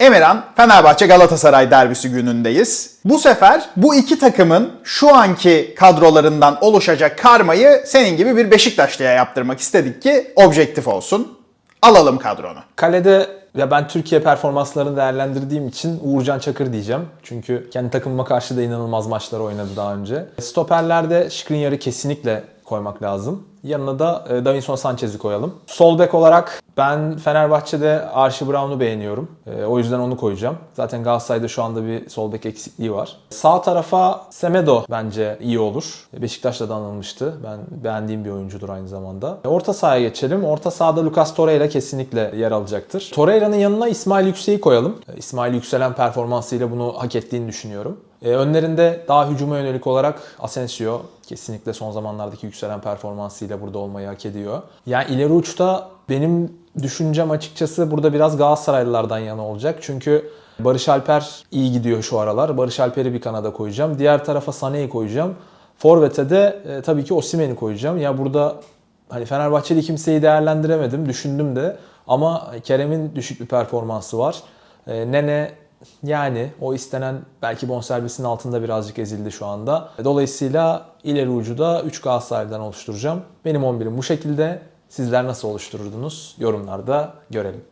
Emirhan, Fenerbahçe Galatasaray derbisi günündeyiz. Bu sefer bu iki takımın şu anki kadrolarından oluşacak karmayı senin gibi bir Beşiktaşlı'ya yaptırmak istedik ki objektif olsun. Alalım kadronu. Kalede ya ben Türkiye performanslarını değerlendirdiğim için Uğurcan Çakır diyeceğim. Çünkü kendi takımıma karşı da inanılmaz maçlar oynadı daha önce. Stoperlerde Skriniar'ı kesinlikle koymak lazım. Yanına da e, Davinson Sanchez'i koyalım. Sol bek olarak ben Fenerbahçe'de Archie Brown'u beğeniyorum. E, o yüzden onu koyacağım. Zaten Galatasaray'da şu anda bir sol bek eksikliği var. Sağ tarafa Semedo bence iyi olur. Beşiktaş'ta da anılmıştı. Ben beğendiğim bir oyuncudur aynı zamanda. E, Orta sahaya geçelim. Orta sahada Lucas Torreira kesinlikle yer alacaktır. Torreira'nın yanına İsmail Yüksel'i koyalım. E, İsmail Yükselen performansıyla bunu hak ettiğini düşünüyorum. E, önlerinde daha hücuma yönelik olarak Asensio kesinlikle son zamanlardaki yükselen performansıyla burada olmayı hak ediyor. Yani ileri uçta benim düşüncem açıkçası burada biraz Galatasaraylılardan yana olacak. Çünkü Barış Alper iyi gidiyor şu aralar. Barış Alper'i bir kanada koyacağım. Diğer tarafa Sané'yi koyacağım. Forvet'e de e, tabii ki Osimhen'i koyacağım. Ya burada hani Fenerbahçeli kimseyi değerlendiremedim. Düşündüm de. Ama Kerem'in düşük bir performansı var. E, Nene yani o istenen belki bonservisin altında birazcık ezildi şu anda. Dolayısıyla ileri ucu da 3 Galatasaray'dan oluşturacağım. Benim 11'im bu şekilde. Sizler nasıl oluştururdunuz? Yorumlarda görelim.